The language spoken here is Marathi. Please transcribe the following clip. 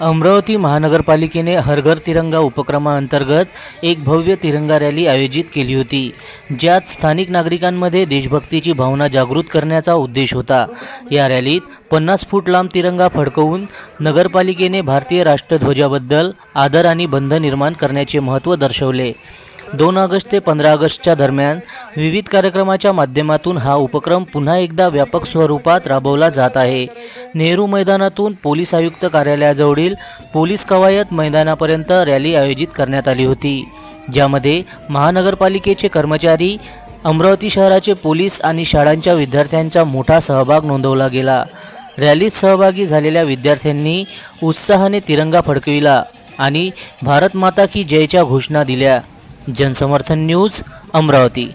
अमरावती महानगरपालिकेने हरघर तिरंगा उपक्रमाअंतर्गत एक भव्य तिरंगा रॅली आयोजित केली होती ज्यात स्थानिक नागरिकांमध्ये देशभक्तीची भावना जागृत करण्याचा उद्देश होता. या रॅलीत पन्नास फूट लांब तिरंगा फडकवून नगरपालिकेने भारतीय राष्ट्रध्वजाबद्दल आदर आणि बंध निर्माण करण्याचे महत्त्व दर्शवले. दोन ऑगस्ट ते पंधरा ऑगस्टच्या दरम्यान विविध कार्यक्रमाच्या माध्यमातून हा उपक्रम पुन्हा एकदा व्यापक स्वरूपात राबवला जात आहे. नेहरू मैदानातून पोलीस आयुक्त कार्यालयाजवळील पोलीस कवायत मैदानापर्यंत रॅली आयोजित करण्यात आली होती. ज्यामध्ये महानगरपालिकेचे कर्मचारी अमरावती शहराचे पोलीस आणि शाळांच्या विद्यार्थ्यांचा मोठा सहभाग नोंदवला गेला. रॅलीत सहभागी झालेल्या विद्यार्थ्यांनी उत्साहाने तिरंगा फडकविला आणि भारत माता की जयच्या घोषणा दिल्या. जनसमर्थन न्यूज अमरावती.